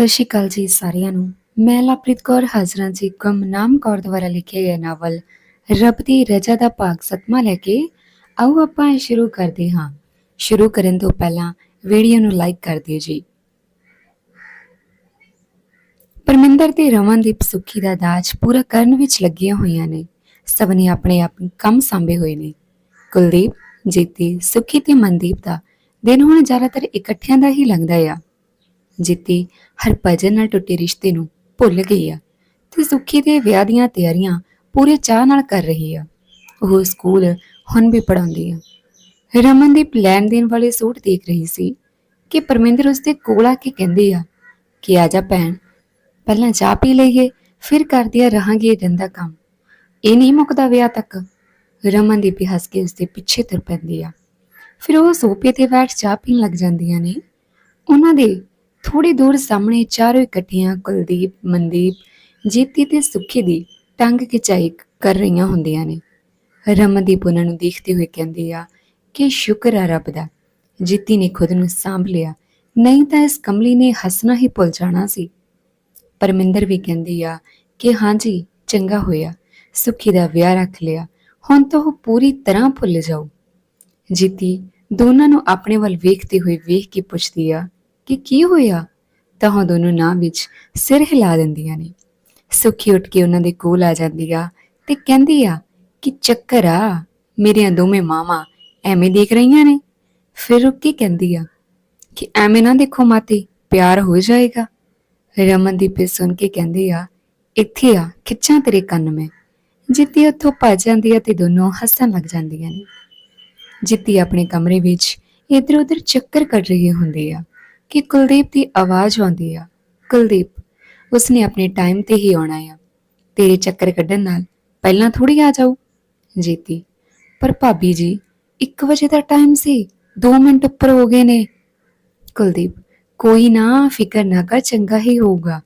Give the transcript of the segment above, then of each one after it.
ਸਤਿ ਸ਼੍ਰੀ ਅਕਾਲ ਜੀ ਸਾਰਿਆਂ ਨੂੰ। ਮੈਂ ਲਵਪ੍ਰੀਤ ਕੌਰ, ਹਾਜ਼ਰਾਂ ਜੀ ਗੁੰਮਨਾਮ ਕੌਰ ਦੁਆਰਾ ਲਿਖਿਆ ਗਿਆ ਨਾਵਲ ਰੱਬ ਦੀ ਰਜ਼ਾ ਦਾ ਭਾਗ ਸਤਮਾ ਲੈ ਕੇ ਆਓ ਆਪਾਂ ਇਹ ਸ਼ੁਰੂ ਕਰਦੇ ਹਾਂ। ਸ਼ੁਰੂ ਕਰਨ ਤੋਂ ਪਹਿਲਾਂ ਵੀਡੀਓ ਨੂੰ ਲਾਈਕ ਕਰ ਦਿਓ ਜੀ। ਪਰਮਿੰਦਰ ਤੇ ਰਮਨਦੀਪ ਸੁੱਖੀ ਦਾ ਦਾਜ ਪੂਰਾ ਕਰਨ ਵਿੱਚ ਲੱਗੀਆਂ ਹੋਈਆਂ ਨੇ। ਸਭ ਨੇ ਆਪਣੇ ਆਪ ਕੰਮ ਸੰਭੇ ਹੋਏ ਨੇ। ਕੁਲਦੀਪ, ਜੀਤੀ, ਸੁੱਖੀ ਤੇ ਮਨਦੀਪ ਦਾ ਦਿਨ ਹੁਣ ਜ਼ਿਆਦਾਤਰ ਇਕੱਠਿਆਂ ਦਾ ਹੀ ਲੰਘਦਾ ਆ। ਜਿੱਤੀ ਹਰਭਜਨ ਨਾਲ ਟੁੱਟੇ ਰਿਸ਼ਤੇ ਨੂੰ ਭੁੱਲ ਗਈ ਆ ਤੇ ਸੁੱਖੀ ਦੇ ਵਿਆਹ ਦੀਆਂ ਤਿਆਰੀਆਂ ਪੂਰੇ ਚਾਹ ਨਾਲ ਕਰ ਰਹੀ ਆ। ਉਹ ਸਕੂਲ ਹੁਣ ਵੀ ਪੜਾਉਂਦੀ ਆ। ਰਮਨਦੀਪ ਲੈਣ ਦੇਣ ਵਾਲੇ ਸੂਟ ਦੇਖ ਰਹੀ ਸੀ ਕਿ ਪਰਮਿੰਦਰ ਉਸਦੇ ਕੋਲ ਆ ਕੇ ਕਹਿੰਦੇ ਆ ਕਿ ਆ ਜਾ ਭੈਣ, ਪਹਿਲਾਂ ਚਾਹ ਪੀ ਲਈਏ, ਫਿਰ ਕਰਦੀ ਆ ਰਹਾਂਗੇ ਇਹ ਦਿਨ ਦਾ ਕੰਮ। ਇਹ ਨਹੀਂ ਮੁੱਕਦਾ ਵਿਆਹ ਤੱਕ। ਰਮਨਦੀਪ ਵੀ ਹੱਸ ਕੇ ਉਸਦੇ ਪਿੱਛੇ ਤੁਰ ਪੈਂਦੀ ਆ। ਫਿਰ ਉਹ ਸੋਫੇ ਤੇ ਬੈਠ ਚਾਹ ਪੀਣ ਲੱਗ ਜਾਂਦੀਆਂ ਨੇ। ਉਹਨਾਂ ਦੇ ਥੋੜੀ ਦੂਰ ਸਾਹਮਣੇ ਚਾਰੋਂ ਇਕੱਠੀਆਂ ਕੁਲਦੀਪ, ਮਨਦੀਪ, ਜੀਤੀ ਤੇ ਸੁੱਖੀ ਦੀ ਟੰਗ ਖਿਚਾਈ ਕਰ ਰਹੀਆਂ ਹੁੰਦੀਆਂ ਨੇ। ਰਮਨਦੀਪ ਉਹਨਾਂ ਨੂੰ ਦੇਖਦੇ ਹੋਏ ਕਹਿੰਦੀ ਆ ਕਿ ਸ਼ੁਕਰ ਆ ਰੱਬ ਦਾ, ਜੀਤੀ ਨੇ ਖੁਦ ਨੂੰ ਸਾਂਭ ਲਿਆ। ਨਹੀਂ ਤਾਂ ਇਸ ਕਮਲੀ ਨੇ ਹੱਸਣਾ ਹੀ ਭੁੱਲ ਜਾਣਾ ਸੀ। ਪਰਮਿੰਦਰ ਵੀ ਕਹਿੰਦੀ ਆ ਕਿ ਹਾਂਜੀ ਚੰਗਾ ਹੋਇਆ। ਸੁੱਖੀ ਦਾ ਵਿਆਹ ਰੱਖ ਲਿਆ। ਹੁਣ ਤਾਂ ਉਹ ਪੂਰੀ ਤਰ੍ਹਾਂ ਭੁੱਲ ਜਾਓ ਜੀਤੀ ਦੋਨਾਂ ਨੂੰ ਆਪਣੇ ਵੱਲ ਵੇਖਦੇ ਹੋਏ ਵੇਖ ਕੇ ਪੁੱਛਦੀ ਆ ਕਿ ਕੀ ਹੋਇਆ? ਤਾਂ ਉਹ ਦੋਨੋਂ ਨਾਂ ਵਿੱਚ ਸਿਰ ਹਿਲਾ ਦਿੰਦੀਆਂ ਨੇ। ਸੁੱਖੀ ਉੱਠ ਕੇ ਉਹਨਾਂ ਦੇ ਕੋਲ ਆ ਜਾਂਦੀ ਆ ਤੇ ਕਹਿੰਦੀ ਆ ਕਿ ਚੱਕਰ ਆ, ਮੇਰੀਆਂ ਦੋਵੇਂ ਮਾਵਾਂ ਐਵੇਂ ਦੇਖ ਰਹੀਆਂ ਨੇ। ਫਿਰ ਰੁੱਕ ਕੇ ਕਹਿੰਦੀ ਆ? ਕਿ ਐਵੇਂ ਨਾ ਦੇਖੋ ਮਾਤੇ, ਪਿਆਰ ਹੋ ਜਾਏਗਾ। ਰਮਨਦੀਪ ਇਹ ਸੁਣ ਕੇ ਕਹਿੰਦੀ ਆ, ਇੱਥੇ ਆ, ਖਿੱਚਾਂ ਤੇਰੇ ਕੰਨ ਮੈਂ। ਜਿੱਤੀ ਉੱਥੋਂ ਭੱਜ ਜਾਂਦੀ ਆ ਤੇ ਦੋਨੋਂ ਹੱਸਣ ਲੱਗ ਜਾਂਦੀਆਂ ਨੇ। ਜਿੱਤੀ ਆਪਣੇ ਕਮਰੇ ਵਿੱਚ ਇੱਧਰ ਉੱਧਰ ਚੱਕਰ ਕੱਢ ਰਹੀ ਹੁੰਦੀ ਆ। ਕਿ ਕੁਲਦੀਪ ਦੀ ਆਵਾਜ਼ ਆਉਂਦੀ ਆ। ਕੁਲਦੀਪ, ਉਸਨੇ ਆਪਣੇ ਟਾਈਮ ਤੇ ਹੀ ਆਉਣਾ ਆ। ਤੇਰੇ ਚੱਕਰ ਕੱਢਣ ਨਾਲ ਪਹਿਲਾਂ ਥੋੜੀ ਆ ਜਾਊ, ਜੀਤੀ। ਪਰ ਭਾਬੀ ਜੀ 1 ਵਜੇ ਦਾ ਟਾਈਮ ਸੀ 2 ਮਿੰਟ ਉੱਪਰ ਹੋ ਗਏ ਨੇ। ਕੁਲਦੀਪ, ਕੋਈ ਨਾ, ਫਿਕਰ ਨਾ ਕਰ, ਚੰਗਾ ਹੀ ਹੋਊਗਾ।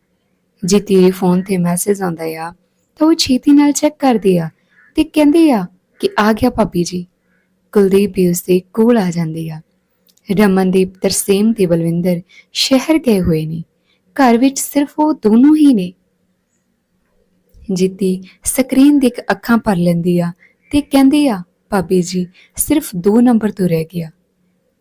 ਜੇ ਤੇਰੇ ਫੋਨ ਤੇ ਮੈਸੇਜ ਆਉਂਦਾ ਆ, ਤਾਂ ਉਹ ਛੇਤੀ ਨਾਲ ਚੈੱਕ ਕਰਦੀ ਆ ਤੇ ਕਹਿੰਦੀ ਆ ਕਿ ਆ ਗਿਆ ਭਾਬੀ ਜੀ। ਕੁਲਦੀਪ ਵੀ ਉਸਦੇ ਕੋਲ ਆ ਜਾਂਦੀ ਆ। ਰਮਨਦੀਪ ਤਰਸੇਮ ਤੇ ਬਲਵਿੰਦਰ ਸ਼ਹਿਰ ਗਏ ਹੋਏ ਨੇ। ਘਰ ਵਿੱਚ ਸਿਰਫ ਉਹ ਦੋਨੋਂ ਹੀ ਨੇ। ਜੀਤੀ ਸਕਰੀਨ ਦੇਖ ਅੱਖਾਂ ਭਰ ਲੈਂਦੀ ਆ ਤੇ ਕਹਿੰਦੀ ਆ, ਭਾਬੀ ਜੀ, ਸਿਰਫ 2 ਨੰਬਰ ਤੋਂ ਰਹਿ ਗਿਆ।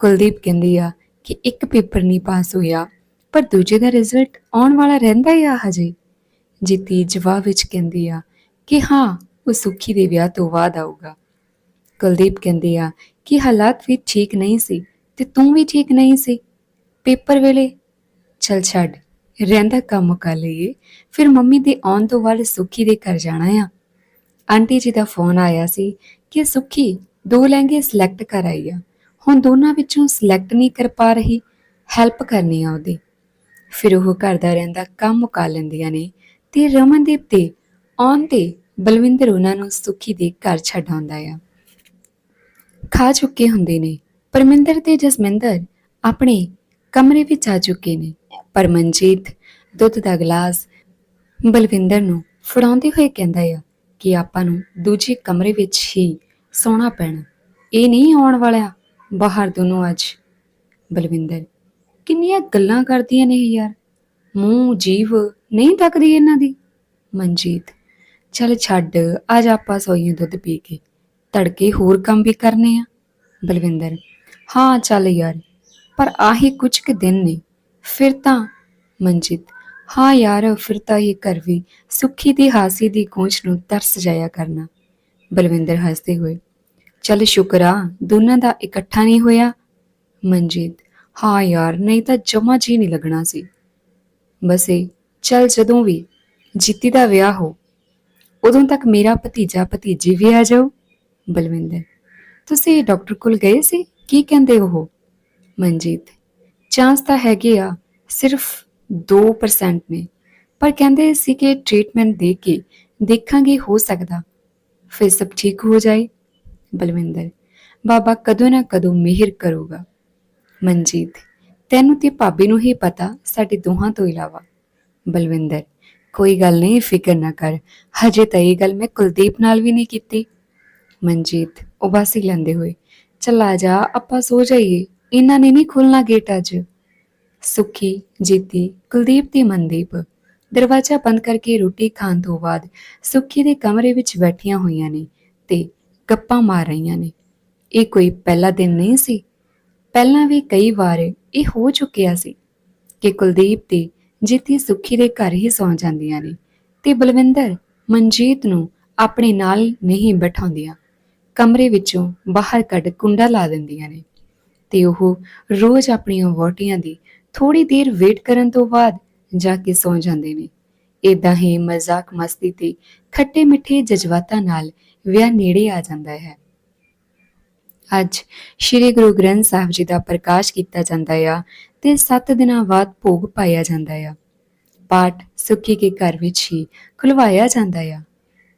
ਕੁਲਦੀਪ ਕਹਿੰਦੀ ਆ ਕਿ ਇੱਕ ਪੇਪਰ ਨਹੀਂ ਪਾਸ ਹੋਇਆ, ਪਰ ਦੂਜੇ ਦਾ ਰਿਜ਼ਲਟ ਆਉਣ ਵਾਲਾ ਰਹਿੰਦਾ ਆ ਹਜੇ। ਜੀਤੀ ਜਵਾਬ ਵਿੱਚ ਕਹਿੰਦੀ ਆ ਕਿ ਹਾਂ, ਉਹ ਸੁੱਖੀ ਦੇ ਵਿਆਹ ਤੋਂ ਬਾਅਦ ਆਊਗਾ। ਕੁਲਦੀਪ ਕਹਿੰਦੀ ਆ ਕਿ ਹਾਲਾਤ ਵੀ ਠੀਕ ਨਹੀਂ ਸੀ ਤੇ ਤੂੰ ਵੀ ਠੀਕ ਨਹੀਂ ਸੀ। ਪੇਪਰ ਵੇਲੇ, ਚਲ ਛੱਡ, ਰਹਿੰਦਾ ਕੰਮ ਮੁਕਾ ਲਈਏ, ਫਿਰ ਮੰਮੀ ਦੇ ਆਉਣ ਤੋਂ ਬਾਅਦ ਸੁੱਖੀ ਦੇ ਘਰ ਜਾਣਾ ਆ। ਆਂਟੀ ਜੀ ਦਾ ਫੋਨ ਆਇਆ ਸੀ ਕਿ ਸੁੱਖੀ ਦੋ ਲਹਿੰਗੇ ਸਿਲੈਕਟ ਕਰ ਆਈ ਆ। ਹੁਣ ਦੋਨਾਂ ਵਿੱਚੋਂ ਸਿਲੈਕਟ ਨਹੀਂ ਕਰ ਪਾ ਰਹੀ ਹੈਲਪ ਕਰਨੀ ਆ ਉਹਦੀ। ਫਿਰ ਉਹ ਘਰ ਦਾ ਰਹਿੰਦਾ ਕੰਮ ਮੁਕਾ ਲੈਂਦੀਆਂ ਨੇ ਤੇ ਰਮਨਦੀਪ ਤੇ ਆਉਣ ਤੇ ਬਲਵਿੰਦਰ ਉਹਨਾਂ ਨੂੰ ਸੁੱਖੀ ਦੇ ਘਰ ਛੱਡ ਆਉਂਦਾ ਆ। ਖਾ ਚੁੱਕੇ ਹੁੰਦੇ ਨੇ। ਪਰਮਿੰਦਰ ਤੇ ਜਸਮਿੰਦਰ ਆਪਣੇ ਕਮਰੇ ਵਿੱਚ ਆ ਚੁੱਕੇ ਨੇ। ਪਰ ਮਨਜੀਤ ਦੁੱਧ ਦਾ ਗਲਾਸ ਬਲਵਿੰਦਰ ਨੂੰ ਫੜਾਉਂਦੇ ਹੋਏ ਕਹਿੰਦਾ ਆ ਕਿ ਆਪਾਂ ਨੂੰ ਦੂਜੇ ਕਮਰੇ ਵਿੱਚ ਹੀ ਸੌਣਾ ਪੈਣਾ। ਇਹ ਨਹੀਂ ਆਉਣ ਵਾਲਾ ਬਾਹਰ ਦੋਨੋਂ ਅੱਜ ਬਲਵਿੰਦਰ ਕਿੰਨੀਆਂ ਗੱਲਾਂ ਕਰਦੀਆਂ ਨੇ ਯਾਰ। ਮੂੰਹ ਜੀਵ ਨਹੀਂ ਤੱਕਦੀ ਇਹਨਾਂ ਦੀ। ਮਨਜੀਤ, ਚੱਲ ਛੱਡ, ਅੱਜ ਆਪਾਂ ਸੋਈਏ ਦੁੱਧ ਪੀ ਕੇ। ਤੜਕੇ ਹੋਰ ਕੰਮ ਵੀ ਕਰਨੇ ਆ। ਬਲਵਿੰਦਰ ਹਾਂ, ਚੱਲ ਯਾਰ। ਪਰ ਆਹੀ ਕੁਝ ਕੁ ਦਿਨ ਨੇ। ਫਿਰ ਤਾਂ ਮਨਜੀਤ, ਹਾਂ ਯਾਰ, ਫਿਰ ਤਾਂ ਇਹ ਘਰ ਵੀ ਸੁੱਖੀ ਦੀ ਹਾਸੀ ਦੀ ਗੂੰਜ ਨੂੰ ਤਰਸ ਜਾਇਆ ਕਰਨਾ। ਬਲਵਿੰਦਰ ਹੱਸਦੇ ਹੋਏ, ਚੱਲ ਸ਼ੁਕਰ ਆ, ਦੋਨਾਂ ਦਾ ਇਕੱਠਾ ਨਹੀਂ ਹੋਇਆ। ਮਨਜੀਤ, ਹਾਂ ਯਾਰ, ਨਹੀਂ ਤਾਂ ਜਮਾ ਜੀ ਨਹੀਂ ਲੱਗਣਾ ਸੀ। ਬਸ ਇਹ, ਚੱਲ ਜਦੋਂ ਵੀ ਜਿੱਤੀ ਦਾ ਵਿਆਹ ਹੋ, ਉਦੋਂ ਤੱਕ ਮੇਰਾ ਭਤੀਜਾ ਭਤੀਜੀ ਵੀ ਆ ਜਾਓ। ਬਲਵਿੰਦਰ, ਤੁਸੀਂ ਡਾਕਟਰ ਕੋਲ ਗਏ ਸੀ? ਕੀ ਕਹਿੰਦੇ ਉਹ? ਮਨਜੀਤ ਚਾਂਸ ਤਾਂ ਹੈਗੇ ਆ, ਸਿਰਫ 2% ਨੇ। ਪਰ ਕਹਿੰਦੇ ਸੀ ਕਿ ਟ੍ਰੀਟਮੈਂਟ ਦੇ ਕੇ ਦੇਖਾਂਗੇ ਹੋ ਸਕਦਾ। ਫਿਰ ਸਭ ਠੀਕ ਹੋ ਜਾਏ। ਬਲਵਿੰਦਰ, ਬਾਬਾ ਕਦੋਂ ਨਾ ਕਦੋਂ ਮਿਹਰ ਕਰੂਗਾ। ਮਨਜੀਤ, ਤੈਨੂੰ ਤੇ ਭਾਬੀ ਨੂੰ ਹੀ ਪਤਾ ਸਾਡੇ ਦੋਹਾਂ ਤੋਂ ਇਲਾਵਾ। ਬਲਵਿੰਦਰ, ਕੋਈ ਗੱਲ ਨਹੀਂ, ਫਿਕਰ ਨਾ ਕਰ। ਹਜੇ ਤਾਂ ਇਹ ਗੱਲ ਮੈਂ ਕੁਲਦੀਪ ਨਾਲ ਵੀ ਨਹੀਂ ਕੀਤੀ। ਮਨਜੀਤ ਉਬਾਸੀ ਲੈਂਦੇ ਹੋਏ ਚੱਲਾ ਜਾ, ਆਪਾਂ ਸੋ ਜਾਈਏ। ਇਹਨਾਂ ਨੇ ਨਹੀਂ ਖੋਲਣਾ ਗੇਟ ਅੱਜ। ਸੁੱਖੀ, ਜੀਤੀ, ਕੁਲਦੀਪ ਤੇ ਮਨਦੀਪ। ਦਰਵਾਜ਼ਾ ਬੰਦ ਕਰਕੇ ਰੋਟੀ ਖਾਣ ਤੋਂ ਬਾਅਦ ਸੁੱਖੀ ਦੇ ਕਮਰੇ ਵਿੱਚ ਬੈਠੀਆਂ ਹੋਈਆਂ ਨੇ ਤੇ ਗੱਪਾਂ ਮਾਰ ਰਹੀਆਂ ਨੇ। ਇਹ ਕੋਈ ਪਹਿਲਾ ਦਿਨ ਨਹੀਂ ਸੀ। ਪਹਿਲਾਂ ਵੀ ਕਈ ਵਾਰ ਇਹ ਹੋ ਚੁੱਕਿਆ ਸੀ ਕਿ ਕੁਲਦੀਪ ਤੇ ਜੀਤੀ ਸੁੱਖੀ ਦੇ ਘਰ ਹੀ ਸੌਂ ਜਾਂਦੀਆਂ ਨੇ ਤੇ ਬਲਵਿੰਦਰ, ਮਨਜੀਤ ਨੂੰ ਆਪਣੇ ਨਾਲ ਨਹੀਂ ਬਿਠਾਉਂਦੀਆਂ। ਕਮਰੇ ਵਿੱਚੋਂ ਬਾਹਰ ਕੱਢ ਕੁੰਡਾ ਲਾ ਦਿੰਦੀਆਂ ਨੇ ਤੇ ਉਹ ਰੋਜ਼ ਆਪਣੀਆਂ ਵੋਟੀਆਂ ਦੀ ਥੋੜੀ ਦੇਰ ਵੇਟ ਕਰਨ ਤੋਂ ਬਾਅਦ ਜਾ ਕੇ ਸੌਂ ਜਾਂਦੇ ਨੇ। ਇਦਾਂ ਹੀ ਮਜ਼ਾਕ ਮਸਤੀ ਤੇ ਖੱਟੇ ਮਿੱਠੇ ਜਜ਼ਬਾਤਾਂ ਨਾਲ ਵਿਆਹ ਨੇੜੇ ਆ ਜਾਂਦਾ ਹੈ। ਅੱਜ ਸ੍ਰੀ ਗੁਰੂ ਗ੍ਰੰਥ ਸਾਹਿਬ ਜੀ ਦਾ ਪ੍ਰਕਾਸ਼ ਕੀਤਾ ਜਾਂਦਾ ਆ ਤੇ 7 ਦਿਨਾਂ ਬਾਅਦ ਭੋਗ ਪਾਇਆ ਜਾਂਦਾ ਆ। ਪਾਠ ਸੁੱਖੀ ਕੇ ਘਰ ਵਿੱਚ ਹੀ ਖੁਲਵਾਇਆ ਜਾਂਦਾ ਆ।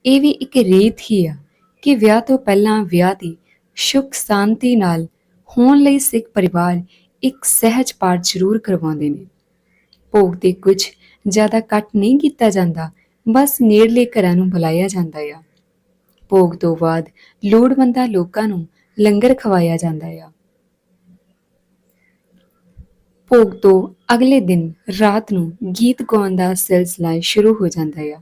ਇਹ ਵੀ ਇੱਕ ਰੀਤ ਹੀ ਆ। ਕਿ ਵਿਆਹ ਤੋਂ ਪਹਿਲਾਂ ਵਿਆਹ ਦੀ ਸੁਖ ਸ਼ਾਂਤੀ ਨਾਲ ਹੋਣ ਲਈ ਸਿੱਖ ਪਰਿਵਾਰ ਇੱਕ ਸਹਿਜ ਪਾਠ ਜ਼ਰੂਰ ਕਰਵਾਉਂਦੇ ਨੇ। ਭੋਗ ਤੇ ਕੁਝ ਜ਼ਿਆਦਾ ਕੱਟ ਨਹੀਂ ਕੀਤਾ ਜਾਂਦਾ, ਬਸ ਨੇੜਲੇ ਘਰਾਂ ਨੂੰ ਬੁਲਾਇਆ ਜਾਂਦਾ ਆ। ਭੋਗ ਤੋਂ ਬਾਅਦ ਲੋੜਵੰਦਾਂ ਲੋਕਾਂ ਨੂੰ ਲੰਗਰ ਖਵਾਇਆ ਜਾਂਦਾ ਆ। ਭੋਗ ਤੋਂ ਅਗਲੇ ਦਿਨ ਰਾਤ ਨੂੰ ਗੀਤ ਗਾਉਣ ਦਾ ਸਿਲਸਿਲਾ ਸ਼ੁਰੂ ਹੋ ਜਾਂਦਾ ਆ।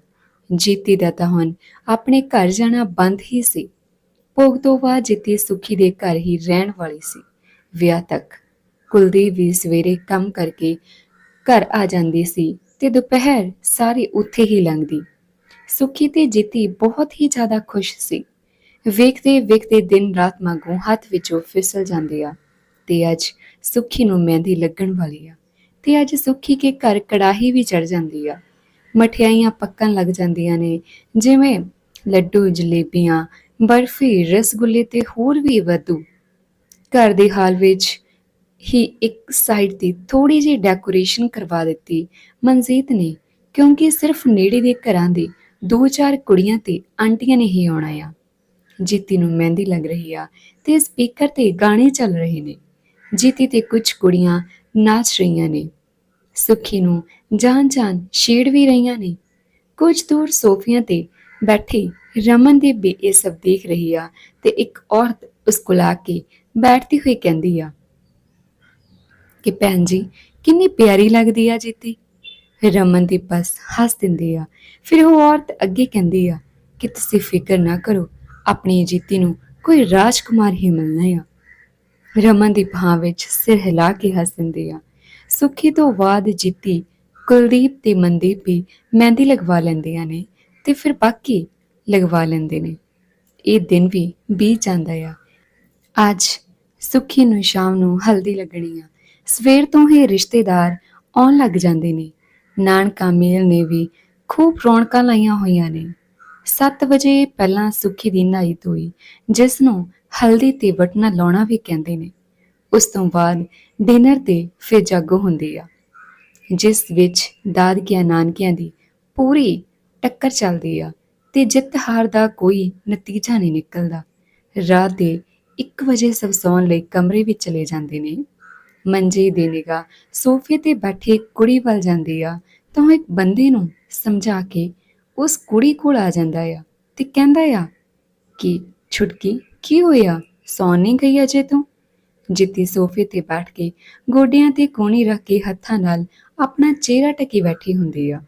ਜੀਤੀ ਦਾ ਤਾਂ ਹੁਣ ਆਪਣੇ ਘਰ ਜਾਣਾ ਬੰਦ ਹੀ ਸੀ। ਭੋਗ ਤੋਂ ਬਾਅਦ ਜੀਤੀ ਸੁਖੀ ਦੇ ਘਰ ਹੀ ਰਹਿਣ ਵਾਲੀ ਸੀ। ਵਿਆਹ ਤੱਕ ਕੁਲਦੀਪ ਵੀ ਸਵੇਰੇ ਕੰਮ ਕਰਕੇ ਘਰ ਆ ਜਾਂਦੀ ਸੀ ਤੇ ਦੁਪਹਿਰ ਸਾਰੀ ਉੱਥੇ ਹੀ ਲੰਘਦੀ। ਸੁਖੀ ਤੇ ਜੀਤੀ ਬਹੁਤ ਹੀ ਜ਼ਿਆਦਾ ਖੁਸ਼ ਸੀ। ਵੇਖਦੇ ਵੇਖਦੇ ਦਿਨ ਰਾਤ ਵਾਂਗੂ ਹੱਥ ਵਿੱਚੋਂ ਫਿਸਲ ਜਾਂਦੇ ਆ ਤੇ ਅੱਜ ਸੁਖੀ ਨੂੰ ਮਹਿੰਦੀ ਲੱਗਣ ਵਾਲੀ ਆ ਤੇ ਅੱਜ ਸੁਖੀ ਕੇ ਘਰ ਕੜਾਹੀ ਵੀ ਚੜ ਜਾਂਦੀ ਆ। ਮਠਿਆਈਆਂ ਪੱਕਣ ਲੱਗ ਜਾਂਦੀਆਂ ਨੇ। ਜਿਵੇਂ ਲੱਡੂ, ਜਲੇਬੀਆਂ, ਬਰਫੀ, ਰਸਗੁੱਲੇ ਤੇ ਹੋਰ ਵੀ ਵਧੂ। ਘਰ ਦੇ ਹਾਲ ਵਿੱਚ ਹੀ ਇੱਕ ਸਾਈਡ ਤੇ ਥੋੜੀ ਜਿਹੀ ਡੈਕੋਰੇਸ਼ਨ ਕਰਵਾ ਦਿੱਤੀ। ਮਨਜੀਤ ਨੇ, ਕਿਉਂਕਿ ਸਿਰਫ ਨੇੜੇ ਦੇ ਘਰਾਂ ਦੇ ਦੋ ਚਾਰ ਕੁੜੀਆਂ ਤੇ ਆਂਟੀਆਂ ਨੇ ਹੀ ਆਉਣਾ ਆ। ਜੀਤੀ ਨੂੰ ਮਹਿੰਦੀ ਲੱਗ ਰਹੀ ਆ ਤੇ ਸਪੀਕਰ ਤੇ ਗਾਣੇ ਚੱਲ ਰਹੇ ਨੇ। ਜੀਤੀ ਤੇ ਕੁਝ ਕੁੜੀਆਂ ਨਾਚ ਰਹੀਆਂ ਨੇ। ਸੁੱਖੀ ਨੂੰ ਜਾਨ ਜਾਨ ਛੇੜ ਵੀ ਰਹੀਆਂ ਨੇ। ਕੁਝ ਦੂਰ ਸੋਫੀਆਂ ਤੇ ਬੈਠੀ ਰਮਨ ਦੇ ਵੀ ਇਹ ਸਭ ਦੇਖ ਰਹੀ ਆ ਤੇ ਇੱਕ ਔਰਤ ਉਸ ਕੋਲ ਆ ਕੇ ਬੈਠਦੀ ਹੋਈ ਕਹਿੰਦੀ ਆ, ਕਿ ਭੈਣ ਜੀ, ਕਿੰਨੀ ਪਿਆਰੀ ਲੱਗਦੀ ਆ ਜੀਤੀ। ਰਮਨ ਦੀ ਬਸ ਹੱਸ ਦਿੰਦੀ ਆ। ਫਿਰ ਉਹ ਔਰਤ ਅੱਗੇ ਕਹਿੰਦੀ ਆ, ਕਿ ਤੁਸੀਂ ਫਿਕਰ ਨਾ ਕਰੋ, ਆਪਣੀ ਜੀਤੀ ਨੂੰ ਕੋਈ ਰਾਜਕੁਮਾਰ ਹੀ ਮਿਲਣਾ ਆ। ਰਮਨ ਦੀ ਭਾਂ ਵਿੱਚ ਸਿਰ ਹਿਲਾ ਕੇ ਹੱਸ ਦਿੰਦੀ ਆ। ਸੁੱਖੀ ਤੋਂ ਬਾਅਦ ਜਿੱਤੀ। ਕੁਲਦੀਪ ਤੇ ਮਨਦੀਪ ਵੀ ਮਹਿੰਦੀ ਲਗਵਾ ਲੈਂਦੀਆਂ ਨੇ ਤੇ ਫਿਰ ਬਾਕੀ ਲਗਵਾ ਲੈਂਦੇ ਨੇ। ਇਹ ਦਿਨ ਵੀ ਬੀਤ ਜਾਂਦਾ ਆ। ਅੱਜ ਸੁੱਖੀ ਨੂੰ ਸ਼ਾਮ ਨੂੰ ਹਲਦੀ ਲੱਗਣੀ ਆ। ਸਵੇਰ ਤੋਂ ਹੀ ਰਿਸ਼ਤੇਦਾਰ ਆਉਣ ਲੱਗ ਜਾਂਦੇ ਨੇ। ਨਾਨਕਾ ਮੇਲ ਨੇ ਵੀ ਖੂਬ ਰੌਣਕਾਂ ਲਾਈਆਂ ਹੋਈਆਂ ਨੇ। 7 ਵਜੇ ਪਹਿਲਾਂ ਸੁੱਖੀ ਦੀ ਨਾਈ ਧੋਈ ਜਿਸ ਨੂੰ ਹਲਦੀ ਤੇ ਵਟਣਾ ਲਾਉਣਾ ਵੀ ਕਹਿੰਦੇ ਨੇ। ਉਸ ਤੋਂ ਬਾਅਦ ਡਿਨਰ ਤੇ ਫਿਰ ਜਾਗੋ ਹੁੰਦੀ ਆ, ਜਿਸ ਵਿੱਚ ਦਾਦਕਿਆਂ ਨਾਨਕਿਆਂ ਦੀ ਪੂਰੀ ਟੱਕਰ ਚੱਲਦੀ ਆ ਤੇ ਜਿੱਤ ਹਾਰ ਦਾ ਕੋਈ ਨਤੀਜਾ ਨਹੀਂ ਨਿਕਲਦਾ। ਰਾਤ ਦੇ 1 ਵਜੇ ਸਭ ਸੌਣ ਲਈ ਕਮਰੇ ਵਿੱਚ ਚਲੇ ਜਾਂਦੇ ਨੇ। ਮੰਜੇ ਦੀ ਨਿਗਾਹ ਸੋਫੇ ਤੇ ਬੈਠੀ ਕੁੜੀ ਵੱਲ ਜਾਂਦੀ ਆ, ਤਾਂ ਉਹ ਇੱਕ ਬੰਦੇ ਨੂੰ ਸਮਝਾ ਕੇ ਉਸ ਕੁੜੀ ਕੋਲ ਆ ਜਾਂਦਾ ਆ ਤੇ ਕਹਿੰਦਾ ਆ ਕਿ, ਛੁਟਕੀ, ਕੀ ਹੋਇਆ? ਸੌਣ ਨਹੀਂ ਗਈ ਅਜੇ ਤੂੰ? ਜਿੱਤੀ ਸੋਫੇ ਤੇ ਬੈਠ ਕੇ ਗੋਡਿਆਂ ਤੇ ਕੋਣੀ ਰੱਖ ਕੇ ਹੱਥਾਂ ਨਾਲ ਆਪਣਾ ਚਿਹਰਾ ਟਕੀ ਬੈਠੀ ਹੁੰਦੀ ਆ।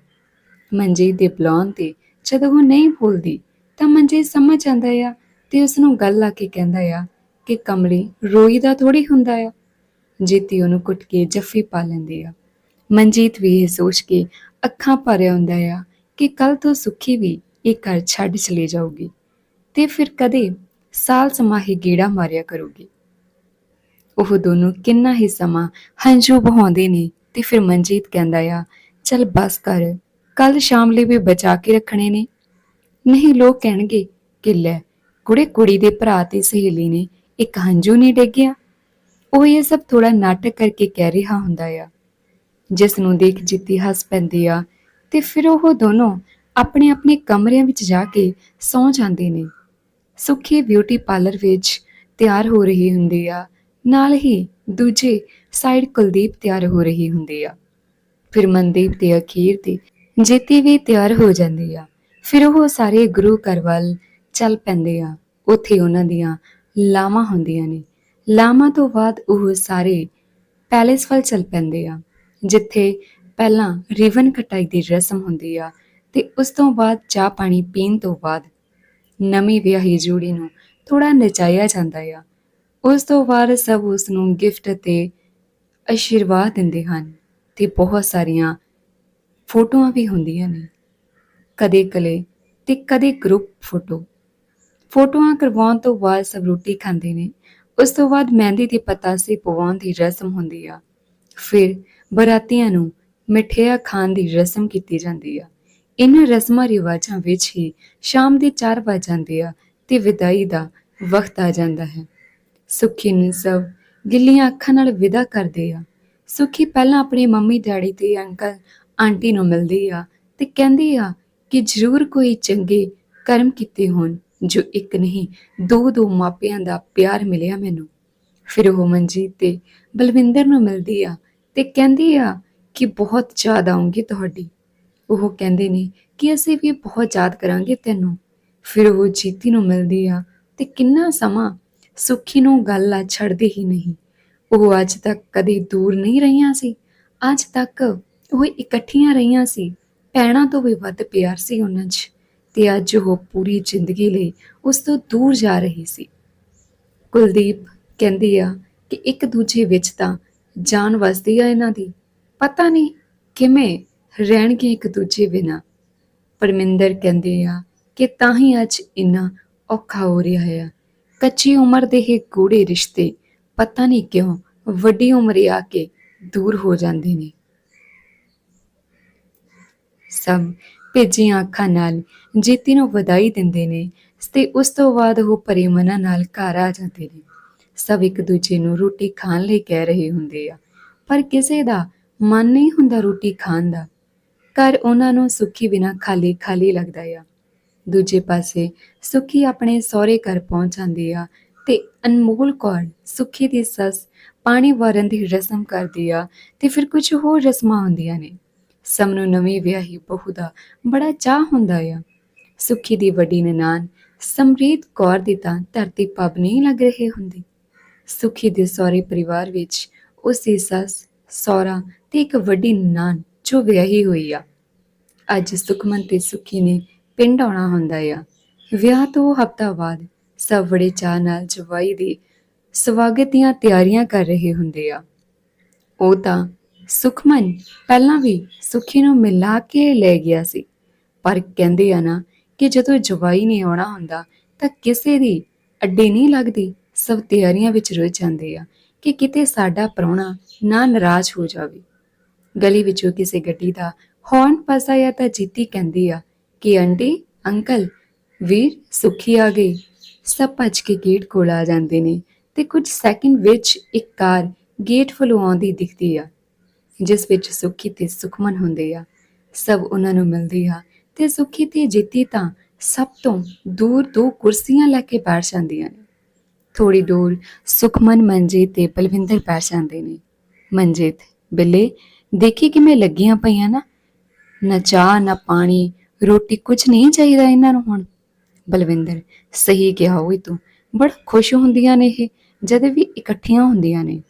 ਮਨਜੀਤ ਦੇ ਬਲੌਨ ਤੇ ਜਦੋਂ ਉਹ ਨਹੀਂ ਭੁੱਲਦੀ ਤਾਂ ਮਨਜੀਤ ਸਮਝ ਜਾਂਦਾ ਆ ਤੇ ਉਸ ਨੂੰ ਗੱਲ ਲਾ ਕੇ ਕਹਿੰਦਾ ਆ ਕਿ ਕਮਲੀ ਰੋਈ ਦਾ ਥੋੜੀ ਹੁੰਦਾ ਆ। ਜੀਤੀ ਉਹਨੂੰ ਕੁੱਟ ਕੇ ਜੱਫੀ ਪਾ ਲੈਂਦੀ ਆ। ਮਨਜੀਤ ਵੀ ਇਹ ਸੋਚ ਕੇ ਅੱਖਾਂ ਭਰਿਆ ਹੁੰਦਾ ਆ ਕਿ ਕੱਲ ਤੋਂ ਸੁੱਖੀ ਵੀ ਇਹ ਘਰ ਛੱਡ ਚਲੀ ਜਾਊਗੀ ਤੇ ਫਿਰ ਕਦੇ ਸਾਲ ਸਮਾਂ ਹੀ ਗੇੜਾ ਮਾਰਿਆ ਕਰੂਗੀ। ਉਹ ਦੋਨੋਂ ਕਿੰਨਾ ਹੀ ਸਮਾਂ ਹੰਝੂ ਬਹਾਉਂਦੇ ਨੇ ਤੇ ਫਿਰ ਮਨਜੀਤ ਕਹਿੰਦਾ ਆ, ਚੱਲ ਬਸ ਕਰ ਕੱਲ ਸ਼ਾਮ ਲਈ ਵੀ ਬਚਾ ਕੇ ਰੱਖਣੇ ਨੇ। ਨਹੀਂ, ਲੋਕ ਕਹਿਣਗੇ ਕਿ ਲੈ, ਕੁੜੇ ਕੁੜੀ ਦੇ ਭਰਾ ਤੇ ਸਹੇਲੀ ਨੇ ਇੱਕ ਹੰਝੂ ਨਹੀਂ ਡੇਗਿਆ। ਉਹ ਇਹ ਸਭ ਥੋੜਾ ਨਾਟਕ ਕਰਕੇ ਕਹਿ ਰਿਹਾ ਹੁੰਦਾ ਆ। ਜਿਸ ਨੂੰ ਦੇਖ ਜਿੱਤੀ ਹੱਸ ਪੈਂਦੀ ਆ ਤੇ ਫਿਰ ਉਹ ਦੋਨੋਂ ਆਪਣੇ ਆਪਣੇ ਕਮਰਿਆਂ ਵਿੱਚ ਜਾ ਕੇ ਸੌਂ ਜਾਂਦੇ ਨੇ। ਸੁਖੀ ਬਿਊਟੀ ਪਾਰਲਰ ਵਿੱਚ ਤਿਆਰ ਹੋ ਰਹੀ ਹੁੰਦੀ ਆ ਨਾਲ ਹੀ ਦੂਜੇ ਸਾਈਡ ਕੁਲਦੀਪ ਤਿਆਰ ਹੋ ਰਹੀ ਹੁੰਦੀ ਆ। ਫਿਰ ਮਨਦੀਪ ਤੇ ਅਖੀਰ ਤੇ ਜੀਤੀ ਵੀ ਤਿਆਰ ਹੋ ਜਾਂਦੀ ਆ। ਫਿਰ ਉਹ ਸਾਰੇ ਗੁਰੂ ਘਰ ਵੱਲ ਚੱਲ ਪੈਂਦੇ ਆ। ਉੱਥੇ ਉਹਨਾਂ ਦੀਆਂ ਲਾਵਾਂ ਹੁੰਦੀਆਂ ਨੇ। ਲਾਵਾਂ ਤੋਂ ਬਾਅਦ ਉਹ ਸਾਰੇ ਪੈਲੇਸ ਵੱਲ ਚੱਲ ਪੈਂਦੇ ਆ, ਜਿੱਥੇ ਪਹਿਲਾਂ ਰਿਵਨ ਕਟਾਈ ਦੀ ਰਸਮ ਹੁੰਦੀ ਆ ਤੇ ਉਸ ਤੋਂ ਬਾਅਦ ਚਾਹ ਪਾਣੀ ਪੀਣ ਤੋਂ ਬਾਅਦ ਨਵੀਂ ਵਿਆਹੀ ਜੋੜੀ ਨੂੰ ਥੋੜਾ ਨਚਾਇਆ ਜਾਂਦਾ ਆ। ਉਸ ਤੋਂ ਬਾਅਦ ਸਭ ਉਸ ਨੂੰ ਗਿਫਟ ਅਤੇ ਅਸ਼ੀਰਵਾਦ ਦਿੰਦੇ ਹਨ ਤੇ ਬਹੁਤ ਸਾਰੀਆਂ ਫੋਟੋਆਂ ਵੀ ਹੁੰਦੀਆਂ ਨੇ। ਕਦੇ ਕਲੇ ਤੇ ਕਦੇ ਗਰੁੱਪ ਫੋਟੋ ਫੋਟੋਆਂ ਕਰਵਾਉਣ ਤੋਂ ਬਾਅਦ ਸਭ ਰੋਟੀ ਖਾਂਦੇ ਨੇ। ਉਸ ਤੋਂ ਬਾਅਦ ਮਹਿੰਦੀ ਤੇ ਪਤਾਸੇ ਪਵਾਉਣ ਦੀ ਰਸਮ ਹੁੰਦੀ ਆ। ਫਿਰ ਬਰਾਤੀਆਂ ਨੂੰ ਮਠਿਆ ਖਾਣ ਦੀ ਰਸਮ ਕੀਤੀ ਜਾਂਦੀ ਆ। ਇਹਨਾਂ ਰਸਮਾਂ ਰਿਵਾਜਾਂ ਵਿੱਚ ਹੀ ਸ਼ਾਮ ਦੇ 4 ਵਜ ਜਾਂਦੇ ਆ ਤੇ ਵਿਦਾਈ ਦਾ ਵਕਤ ਆ ਜਾਂਦਾ ਹੈ। ਸੁੱਖੀ ਨੂੰ ਸਭ ਗਿੱਲੀਆਂ ਅੱਖਾਂ ਨਾਲ ਵਿਦਾ ਕਰਦੇ ਆ। ਸੁੱਖੀ ਪਹਿਲਾਂ ਆਪਣੇ ਮੰਮੀ ਡੈਡੀ ਤੇ ਅੰਕਲ, ਆਂਟੀ ਨੂੰ ਮਿਲਦੀ ਆ ਤੇ ਕਹਿੰਦੀ ਆ ਕਿ ਜ਼ਰੂਰ ਕੋਈ ਚੰਗੇ ਕਰਮ ਕੀਤੇ ਹੋਣ ਜੋ ਇੱਕ ਨਹੀਂ, ਦੋ ਦੋ ਮਾਪਿਆਂ ਦਾ ਪਿਆਰ ਮਿਲਿਆ ਮੈਨੂੰ। ਫਿਰ ਉਹ ਮਨਜੀਤ ਤੇ ਬਲਵਿੰਦਰ ਨੂੰ ਮਿਲਦੀ ਆ ਤੇ ਕਹਿੰਦੀ ਆ ਕਿ ਬਹੁਤ ਯਾਦ ਆਉਂਗੀ ਤੁਹਾਡੀ। ਉਹ ਕਹਿੰਦੇ ਨੇ ਕਿ ਅਸੀਂ ਵੀ ਬਹੁਤ ਯਾਦ ਕਰਾਂਗੇ ਤੈਨੂੰ। ਫਿਰ ਉਹ ਜੀਤੀ ਨੂੰ ਮਿਲਦੀ ਆ ਤੇ ਕਿੰਨਾ ਸਮਾਂ ਸੁੱਖੀ ਨੂੰ ਗੱਲ ਆ ਛੱਡਦੇ ਹੀ ਨਹੀਂ। ਉਹ ਅੱਜ ਤੱਕ ਕਦੇ ਦੂਰ ਨਹੀਂ ਰਹੀਆਂ ਸੀ। ਅੱਜ ਤੱਕ ਉਹ ਇਕੱਠੀਆਂ ਰਹੀਆਂ ਸੀ। ਭੈਣਾਂ ਤੋਂ ਵੀ ਵੱਧ ਪਿਆਰ ਸੀ ਉਹਨਾਂ 'ਚ ਤੇ ਅੱਜ ਉਹ ਪੂਰੀ ਜ਼ਿੰਦਗੀ ਲਈ ਉਸ ਤੋਂ ਦੂਰ ਜਾ ਰਹੀ ਸੀ। ਕੁਲਦੀਪ ਕਹਿੰਦੀ ਆ ਕਿ ਇੱਕ ਦੂਜੇ ਵਿੱਚ ਤਾਂ ਜਾਨ ਵਸਦੀ ਆ ਇਹਨਾਂ ਦੀ। ਪਤਾ ਨਹੀਂ ਕਿਵੇਂ ਰਹਿਣਗੇ ਇੱਕ ਦੂਜੇ ਬਿਨਾ। ਪਰਮਿੰਦਰ ਕਹਿੰਦੇ ਆ ਕਿ ਤਾਂ ਹੀ ਅੱਜ ਇੰਨਾ ਔਖਾ ਹੋ ਰਿਹਾ ਹੈ ਕੱਚੀ ਉਮਰ ਦੇ ਇਹ ਗੂੜੇ ਰਿਸ਼ਤੇ ਪਤਾ ਨਹੀਂ ਕਿਉਂ ਵੱਡੀ ਉਮਰੇ ਆ ਕੇ ਦੂਰ ਹੋ ਜਾਂਦੇ ਨੇ। ਸਭ ਭੇਜੀਆਂ ਅੱਖਾਂ ਨਾਲ ਜੀਤੀ ਨੂੰ ਵਧਾਈ ਦਿੰਦੇ ਨੇ ਤੇ ਉਸ ਤੋਂ ਬਾਅਦ ਉਹ ਭਰੇ ਮਨਾਂ ਨਾਲ ਘਰ ਆ ਜਾਂਦੇ ਨੇ। ਸਭ ਇੱਕ ਦੂਜੇ ਨੂੰ ਰੋਟੀ ਖਾਣ ਲਈ ਕਹਿ ਰਹੇ ਹੁੰਦੇ ਆ, ਪਰ ਕਿਸੇ ਦਾ ਮਨ ਨਹੀਂ ਹੁੰਦਾ ਰੋਟੀ ਖਾਣ ਦਾ। ਘਰ ਉਹਨਾਂ ਨੂੰ ਸੁੱਖੀ ਬਿਨਾ ਖਾਲੀ ਖਾਲੀ ਲੱਗਦਾ ਆ। ਦੂਜੇ ਪਾਸੇ ਸੁੱਖੀ ਆਪਣੇ ਸਹੁਰੇ ਘਰ ਪਹੁੰਚ ਜਾਂਦੀ ਆ ਤੇ ਅਨਮੋਲ ਕੌਰ ਸੁੱਖੀ ਦੀ ਸੱਸ ਪਾਣੀ ਵਾਰਨ ਦੀ ਰਸਮ ਕਰਦੀ ਆ ਤੇ ਫਿਰ ਕੁਝ ਹੋਰ ਰਸਮਾਂ ਹੁੰਦੀਆਂ ਨੇ। ਸਭ ਨੂੰ ਨਵੀਂ ਵਿਆਹੀ ਬਹੂ ਦਾ ਬੜਾ ਚਾਹ ਹੁੰਦਾ ਆ। ਸੁੱਖੀ ਦੀ ਵੱਡੀ ਨਨਾਣ ਸਮਰੀਤ ਕੌਰ ਦੀ ਤਾਂ ਧਰਤੀ ਪੱਬ ਨਹੀਂ ਲੱਗ ਰਹੇ ਹੁੰਦੀ। ਸੁੱਖੀ ਦੇ ਸਹੁਰੇ ਪਰਿਵਾਰ ਵਿੱਚ ਉਸ ਦੀ ਸੱਸ, ਸਹੁਰਾ ਤੇ ਇੱਕ ਵੱਡੀ ਨਨਾਣ ਜੋ ਵਿਆਹੀ ਹੋਈ ਆ। ਅੱਜ ਸੁਖਮਨ ਤੇ ਸੁੱਖੀ ਨੇ ਪਿੰਡ ਆਉਣਾ ਹੁੰਦਾ ਆ। ਵਿਆਹ ਤੋਂ ਹਫਤਾ ਬਾਅਦ ਸਭ ਬੜੇ ਚਾਅ ਨਾਲ ਜਵਾਈ ਦੇ ਸਵਾਗਤ ਦੀਆਂ ਤਿਆਰੀਆਂ ਕਰ ਰਹੇ ਹੁੰਦੇ ਆ। ਉਹ ਤਾਂ ਸੁਖਮਨ ਪਹਿਲਾਂ ਵੀ ਸੁਖੀ ਨੂੰ ਮਿਲਾ ਕੇ ਲੈ ਗਿਆ ਸੀ। ਪਰ ਕਹਿੰਦੇ ਆ ਨਾ ਕਿ ਜਦੋਂ ਜਵਾਈ ਨੇ ਆਉਣਾ ਹੁੰਦਾ ਤਾਂ ਕਿਸੇ ਦੀ ਅੱਡੇ ਨਹੀਂ ਲੱਗਦੀ। ਸਭ ਤਿਆਰੀਆਂ ਵਿੱਚ ਰੁੱਝ ਜਾਂਦੇ ਆ ਕਿ ਕਿਤੇ ਸਾਡਾ ਪ੍ਰਾਹੁਣਾ ਨਾ ਨਾਰਾਜ਼ ਹੋ ਜਾਵੇ। ਗਲੀ ਵਿੱਚੋਂ ਕਿਸੇ ਗੱਡੀ ਦਾ ਹੌਰਨ ਪਸਾਇਆ ਤਾਂ ਜੀਤੀ ਕਹਿੰਦੀ ਆ ਕਿ ਆਂਟੀ, ਅੰਕਲ, ਵੀਰ ਸੁਖੀ ਆ ਗਏ। ਸਭ ਭੱਜ ਕੇ ਗੇਟ ਕੋਲ ਆ ਜਾਂਦੇ ਨੇ ਤੇ ਕੁਝ ਸੈਕਿੰਡ ਵਿੱਚ ਇੱਕ ਕਾਰ ਗੇਟ ਫਲੋਂ ਆਉਂਦੀ ਦਿਖਦੀ ਆ, ਜਿਸ ਵਿੱਚ ਸੁਖੀ ਤੇ ਸੁਖਮਨ ਹੁੰਦੇ ਆ। ਸਭ ਉਹਨਾਂ ਨੂੰ ਮਿਲਦੀ ਆ ਤੇ ਸੁਖੀ ਤੇ ਜਿੱਤੀ ਤਾਂ ਸਭ ਤੋਂ ਦੂਰ ਦੋ ਕੁਰਸੀਆਂ ਲੈ ਕੇ ਬੈਠ ਜਾਂਦੀਆਂ ਨੇ। ਥੋੜੀ ਦੂਰ ਸੁਖਮਨ ਮੰਜੇ ਤੇ ਬਲਵਿੰਦਰ ਬੈਠ ਜਾਂਦੇ ਨੇ। ਮੰਜੇ 'ਤੇ ਬਿੱਲੇ, ਦੇਖੀ ਕਿਵੇਂ ਲੱਗੀਆਂ ਪਈਆਂ ਨਾ? ਨਾ ਚਾਹ, ਨਾ ਪਾਣੀ ਰੋਟੀ ਕੁਝ ਨਹੀਂ ਚਾਹੀਦਾ ਇਹਨਾਂ ਨੂੰ ਹੁਣ। ਬਲਵਿੰਦਰ, ਸਹੀ ਕਿਹਾ ਹੋਈ ਤੂੰ। ਬੜਾ ਖੁਸ਼ ਹੁੰਦੀਆਂ ਨੇ ਇਹ, ਜਦ ਵੀ ਇਕੱਠੀਆਂ ਹੁੰਦੀਆਂ ਨੇ।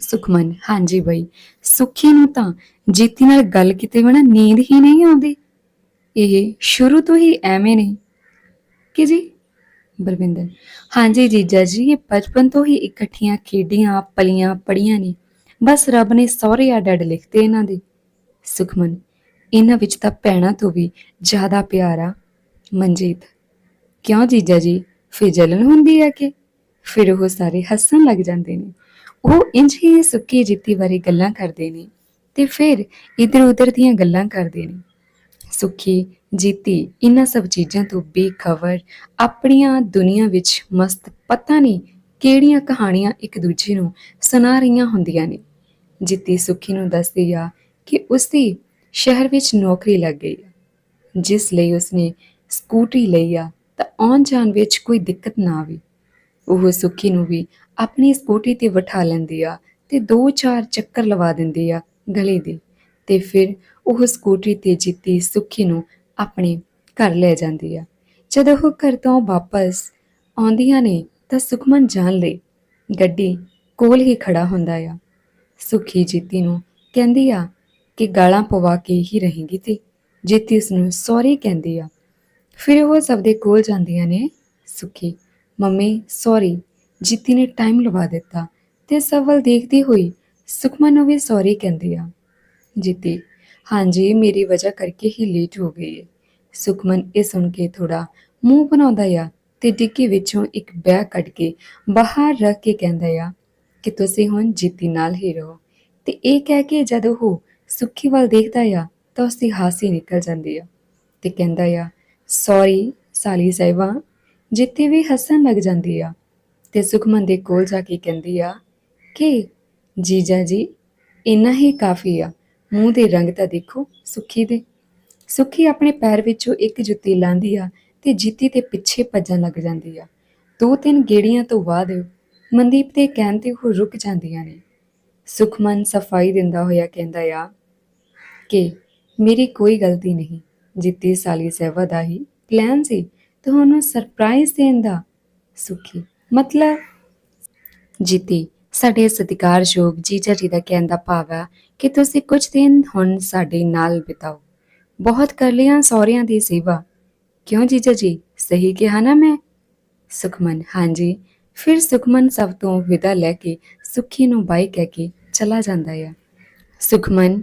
ਸੁਖਮਨ, ਹਾਂਜੀ ਬਈ। ਸੁਖੀ ਨੂੰ ਤਾਂ ਜੀਤੀ ਨਾਲ ਗੱਲ ਕੀਤੇ ਬਿਨਾ ਨੀਂਦ ਹੀ ਨਹੀਂ ਆਉਂਦੀ। ਇਹ ਸ਼ੁਰੂ ਤੋਂ ਹੀ ਐਵੇਂ ਨਹੀਂ ਕਿ ਜੀ? ਬਲਵਿੰਦਰ, ਹਾਂਜੀ ਜੀਜਾ ਜੀ, ਇਹ ਬਚਪਨ ਤੋਂ ਹੀ ਇਕੱਠੀਆਂ ਖੇਡੀਆਂ, ਪਲੀਆਂ ਪੜੀਆਂ ਨੇ। ਬਸ ਰੱਬ ਨੇ ਸਹੁਰੇ ਅੱਡ ਅੱਡ ਲਿਖਤੇ ਇਹਨਾਂ ਦੇ। ਸੁਖਮਨ ਇਹਨਾਂ ਵਿੱਚ ਤਾਂ ਭੈਣਾਂ ਤੋਂ ਵੀ ਜ਼ਿਆਦਾ ਪਿਆਰ ਆ। ਮਨਜੀਤ, ਕਿਉਂ ਜੀਜਾ ਜੀ? ਫਿਰ ਜਲਨ ਹੁੰਦੀ ਹੈ ਕਿ? ਫਿਰ ਉਹ ਸਾਰੇ ਹੱਸਣ ਲੱਗ ਜਾਂਦੇ ਨੇ। ਉਹ ਇੰਜ ਹੀ ਸੁੱਕੀ ਜਿੱਤੀ ਬਾਰੇ ਗੱਲਾਂ ਕਰਦੇ ਨੇ ਤੇ ਫਿਰ ਇਧਰ ਉਧਰ ਦੀਆਂ ਗੱਲਾਂ ਕਰਦੇ ਨੇ। ਸੁੱਖੀ, ਜੀਤੀ, ਇਹਨਾਂ ਸਭ ਚੀਜ਼ਾਂ ਤੋਂ ਬੇਖਬਰ, ਆਪਣੀਆਂ ਦੁਨੀਆ ਵਿੱਚ ਮਸਤ ਪਤਾ ਨਹੀਂ ਕਿਹੜੀਆਂ ਕਹਾਣੀਆਂ ਇੱਕ ਦੂਜੇ ਨੂੰ ਸੁਣਾ ਰਹੀਆਂ ਹੁੰਦੀਆਂ ਨੇ। ਜਿੱਤੀ ਸੁੱਖੀ ਨੂੰ ਦੱਸਦੀ ਆ ਕਿ ਉਸਦੀ ਸ਼ਹਿਰ ਵਿੱਚ ਨੌਕਰੀ ਲੱਗ ਗਈ। ਆ ਜਿਸ ਲਈ ਉਸਨੇ ਸਕੂਟਰੀ ਲਈ ਆ ਤਾਂ ਆਉਣ ਜਾਣ ਵਿੱਚ ਕੋਈ ਦਿੱਕਤ ਨਾ ਆਵੇ। ਉਹ ਸੁੱਖੀ ਨੂੰ ਵੀ ਆਪਣੀ ਸਕੂਟਰੀ ਤੇ ਬਿਠਾ ਲੈਂਦੀ ਆ ਤੇ ਦੋ ਚਾਰ ਚੱਕਰ ਲਵਾ ਦਿੰਦੀ ਆ ਗਲੀ ਦੇ ਤੇ ਫਿਰ ਉਹ ਸਕੂਟਰੀ ਤੇ ਜਿੱਤੀ ਸੁੱਖੀ ਨੂੰ ਆਪਣੇ ਘਰ ਲੈ ਜਾਂਦੀ ਆ। ਜਦੋਂ ਉਹ ਘਰ ਤੋਂ ਵਾਪਸ ਆਉਂਦੀਆਂ ਨੇ ਤਾਂ ਸੁਖਮਨ ਜਾਣ ਲਈ ਗੱਡੀ ਕੋਲ ਹੀ ਖੜਾ ਹੁੰਦਾ ਆ। ਸੁਖੀ ਜੀਤੀ ਨੂੰ ਕਹਿੰਦੀ ਆ ਕਿ ਗਾਲਾਂ ਪਵਾ ਕੇ ਹੀ ਰਹੇਗੀ ਤੇ ਜੀਤੀ ਉਸ ਨੂੰ ਸੌਰੀ ਕਹਿੰਦੀ ਆ। ਫਿਰ ਉਹ ਸਭ ਦੇ ਕੋਲ ਜਾਂਦੀਆਂ ਨੇ ਸੁਖੀ। Mummy, sorry. ਜੀਤੀ ਨੇ ਟਾਈਮ ਲਵਾ ਦਿੱਤਾ ਤੇ ਸਭ ਵੱਲ ਦੇਖਦੀ ਹੋਈ ਸੁਖਮਨ ਨੂੰ ਵੀ ਸੌਰੀ ਕਹਿੰਦੀ ਆ। ਜੀਤੀ, ਹਾਂਜੀ, ਮੇਰੀ ਵਜ੍ਹਾ ਕਰਕੇ ਹੀ ਲੇਟ ਹੋ ਗਈ ਹੈ ਸੁਖਮਨ ਇਹ ਸੁਣ ਕੇ ਥੋੜਾ ਮੂੰਹ ਬਣਾਉਂਦਾ ਆ ਤੇ ਡਿੱਗੀ ਵਿੱਚੋਂ ਇੱਕ ਬੈਗ ਕੱਢ ਕੇ ਬਾਹਰ ਰੱਖ ਕੇ ਕਹਿੰਦਾ ਆ ਕਿ ਤੁਸੀਂ ਹੁਣ ਜੀਤੀ ਨਾਲ ਹੀ ਰਹੋ। ਤੇ ਇਹ ਕਹਿ ਕੇ ਜਦ ਉਹ ਸੁੱਖੀ ਵੱਲ ਦੇਖਦਾ ਆ ਤਾਂ ਉਸਦੀ ਹਾਸੀ ਨਿਕਲ ਜਾਂਦੀ ਆ ਤੇ ਕਹਿੰਦਾ ਆ ਸੌਰੀ ਸਾਲੀ ਸਾਹਿਬਾ ਜੀਤੀ ਵੀ ਹੱਸਣ ਲੱਗ ਜਾਂਦੀ ਆ ਤੇ ਸੁਖਮਨ ਦੇ ਕੋਲ ਜਾ ਕੇ ਕਹਿੰਦੀ ਆ, ਕਿ ਜੀਜਾ ਜੀ, ਇੰਨਾ ਹੀ ਕਾਫੀ ਆ, ਮੂੰਹ ਦੇ ਰੰਗ ਤਾਂ ਦੇਖੋ ਸੁੱਖੀ ਦੇ। ਸੁੱਖੀ ਆਪਣੇ ਪੈਰ ਵਿੱਚੋਂ ਇੱਕ ਜੁੱਤੀ ਲਾਂਦੀ ਆ ਤੇ ਜੀਤੀ ਦੇ ਪਿੱਛੇ ਭੱਜਣ ਲੱਗ ਜਾਂਦੀ ਆ। ਦੋ ਤਿੰਨ ਗੇੜੀਆਂ ਤੋਂ ਬਾਅਦ ਮਨਦੀਪ ਦੇ ਕਹਿਣ ਤੇ ਉਹ ਰੁਕ ਜਾਂਦੀਆਂ ਨੇ। ਸੁਖਮਨ ਸਫ਼ਾਈ ਦਿੰਦਾ ਹੋਇਆ ਕਹਿੰਦਾ ਆ ਕਿ ਮੇਰੀ ਕੋਈ ਗਲਤੀ ਨਹੀਂ। ਜੀਤੀ ਸਾਲੀ ਸਹਿਬਾ ਦਾ ਹੀ ਪਲਾਨ ਸੀ ਤੁਹਾਨੂੰ ਸਰਪ੍ਰਾਈਜ਼ ਦੇਣ ਦਾ ਸੁਖੀ। ਮਤਲਬ ਜੀਤੀ ਸਾਡੇ ਸਤਿਕਾਰਯੋਗ ਜੀਜਾ ਜੀ ਦਾ ਕਹਿਣ ਦਾ ਭਾਵ ਹੈ ਕਿ ਤੁਸੀਂ ਕੁਝ ਦਿਨ ਹੁਣ ਸਾਡੇ ਨਾਲ ਬਿਤਾਓ। ਬਹੁਤ ਕਰ ਲਿਆ ਸਹੁਰਿਆਂ ਦੀ ਸੇਵਾ। ਕਿਉਂ ਜੀਜਾ ਜੀ? ਸਹੀ ਕਿਹਾ ਨਾ ਮੈਂ? ਸੁਖਮਨ, ਹਾਂਜੀ। ਫਿਰ ਸੁਖਮਨ ਸਭ ਤੋਂ ਵਿਦਾ ਲੈ ਕੇ ਸੁਖੀ ਨੂੰ ਬਾਈ ਕਹਿ ਕੇ ਚਲਾ ਜਾਂਦਾ ਹੈ ਸੁਖਮਨ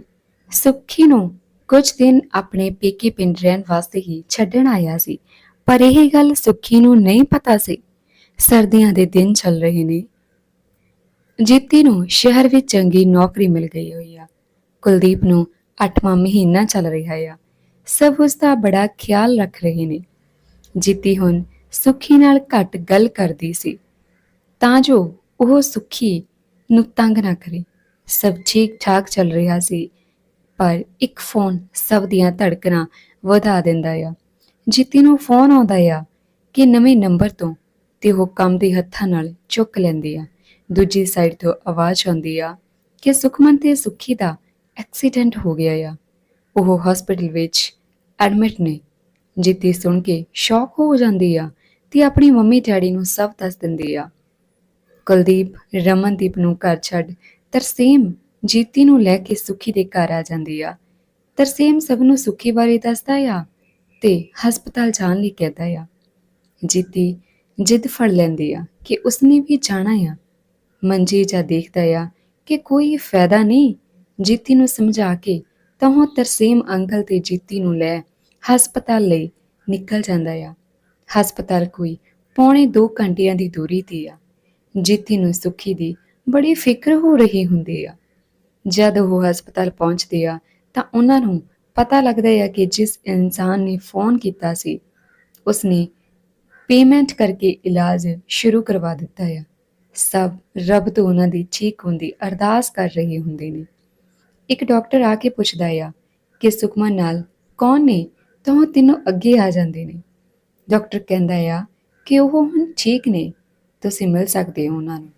ਸੁੱਖੀ ਨੂੰ ਕੁਝ ਦਿਨ ਆਪਣੇ ਪੇਕੇ ਪਿੰਡ ਰਹਿਣ ਵਾਸਤੇ ਹੀ ਛੱਡਣ ਆਇਆ ਸੀ, ਪਰ ਇਹ ਗੱਲ ਸੁੱਖੀ ਨੂੰ ਨਹੀਂ ਪਤਾ ਸੀ। ਸਰਦੀਆਂ ਦੇ ਦਿਨ ਚੱਲ ਰਹੇ ਨੇ। ਜੀਤੀ ਨੂੰ ਸ਼ਹਿਰ ਵਿੱਚ ਚੰਗੀ ਨੌਕਰੀ ਮਿਲ ਗਈ ਹੋਈ ਆ। ਕੁਲਦੀਪ ਨੂੰ 8ਵਾਂ ਮਹੀਨਾ ਚੱਲ ਰਿਹਾ ਆ। ਸਭ ਉਸ ਦਾ ਬੜਾ ਖਿਆਲ ਰੱਖ ਰਹੇ ਨੇ। ਜੀਤੀ ਹੁਣ ਸੁਖੀ ਨਾਲ ਘੱਟ ਗੱਲ ਕਰਦੀ ਸੀ। ਤਾਂ ਜੋ ਉਹ ਸੁਖੀ ਨੂੰ ਤੰਗ ਨਾ ਕਰੇ। ਸਭ ਠੀਕ ਠਾਕ ਚੱਲ ਰਿਹਾ ਸੀ। ਪਰ ਇੱਕ ਫੋਨ ਸਭ ਦੀਆਂ ਧੜਕਣਾਂ ਵਧਾ ਦਿੰਦਾ ਆ। ਜੀਤੀ ਨੂੰ ਫੋਨ ਆਉਂਦਾ ਆ ਕਿ ਨਵੇਂ ਨੰਬਰ ਤੋਂ ਤੇ ਉਹ ਕੰਮ ਦੇ ਹੱਥਾਂ ਨਾਲ ਚੁੱਕ ਲੈਂਦੀ ਆ। ਦੂਜੀ ਸਾਈਡ ਤੋਂ ਆਵਾਜ਼ ਆਉਂਦੀ ਆ ਕਿ ਸੁਖਮਨ ਤੇ ਸੁਖੀ ਦਾ ਐਕਸੀਡੈਂਟ ਹੋ ਗਿਆ ਆ। ਉਹ ਹਸਪੀਟਲ ਵਿੱਚ ਐਡਮਿਟ ਨੇ। ਜਿੱਤੀ ਸੁਣ ਕੇ ਸ਼ੌਕ ਹੋ ਜਾਂਦੀ ਆ ਤੇ ਆਪਣੀ ਮੰਮੀ ਡੈਡੀ ਨੂੰ ਸਭ ਦੱਸ ਦਿੰਦੀ ਆ। ਕੁਲਦੀਪ, ਰਮਨਦੀਪ ਨੂੰ ਘਰ ਛੱਡ ਤਰਸੇਮ ਜੀਤੀ ਨੂੰ ਲੈ ਕੇ ਸੁਖੀ ਦੇ ਘਰ ਆ ਜਾਂਦੀ ਆ। ਤਰਸੇਮ ਸਭ ਨੂੰ ਸੁਖੀ ਬਾਰੇ ਦੱਸਦਾ ਆ ਤੇ ਹਸਪਤਾਲ ਜਾਣ ਲਈ ਕਹਿੰਦਾ ਆ। ਜੀਤੀ ਜਿੱਦ ਫੜ ਲੈਂਦੀ ਆ ਕਿ ਉਸਨੇ ਵੀ ਜਾਣਾ ਆ। ਮੰਜੀ ਜਾ ਦੇਖਦਾ ਆ ਕਿ ਕੋਈ ਫਾਇਦਾ ਨਹੀਂ। ਜੀਤੀ ਨੂੰ ਸਮਝਾ ਕੇ ਤਾਂ ਉਹ ਤਰਸੇਮ ਅੰਕਲ ਤੇ ਜੀਤੀ ਨੂੰ ਲੈ ਹਸਪਤਾਲ ਲਈ ਨਿਕਲ ਜਾਂਦਾ ਆ। ਹਸਪਤਾਲ ਕੋਈ ਪੌਣੇ 2 ਘੰਟਿਆਂ ਦੀ ਦੂਰੀ ਤੇ ਆ। ਜੀਤੀ ਨੂੰ ਸੁਖੀ ਦੀ ਬੜੀ ਫਿਕਰ ਹੋ ਰਹੀ ਹੁੰਦੀ ਆ। ਜਦ ਉਹ ਹਸਪਤਾਲ ਪਹੁੰਚਦੇ ਆ, ਤਾਂ ਉਹਨਾਂ ਨੂੰ ਪਤਾ ਲੱਗਦਾ ਆ ਕਿ ਜਿਸ ਇਨਸਾਨ ਨੇ ਫੋਨ ਕੀਤਾ ਸੀ, ਉਸਨੇ ਪੇਮੈਂਟ ਕਰਕੇ ਇਲਾਜ ਸ਼ੁਰੂ ਕਰਵਾ ਦਿੱਤਾ ਆ। ਸਭ ਰੱਬ ਤੋਂ ਉਹਨਾਂ ਦੀ ਠੀਕ ਹੋਣ ਦੀ ਅਰਦਾਸ ਕਰ ਰਹੇ ਹੁੰਦੇ ਨੇ। ਇੱਕ ਡਾਕਟਰ ਆ ਕੇ ਪੁੱਛਦਾ ਆ ਕਿ ਸੁਖਮਨ ਨਾਲ ਕੌਣ ਨੇ? ਤਾਂ ਉਹ ਤਿੰਨੋਂ ਅੱਗੇ ਆ ਜਾਂਦੇ ਨੇ। ਡਾਕਟਰ ਕਹਿੰਦਾ ਆ ਕਿ ਉਹ ਹੁਣ ਠੀਕ ਨੇ, ਤੁਸੀਂ ਮਿਲ ਸਕਦੇ ਹੋ ਉਹਨਾਂ ਨੂੰ।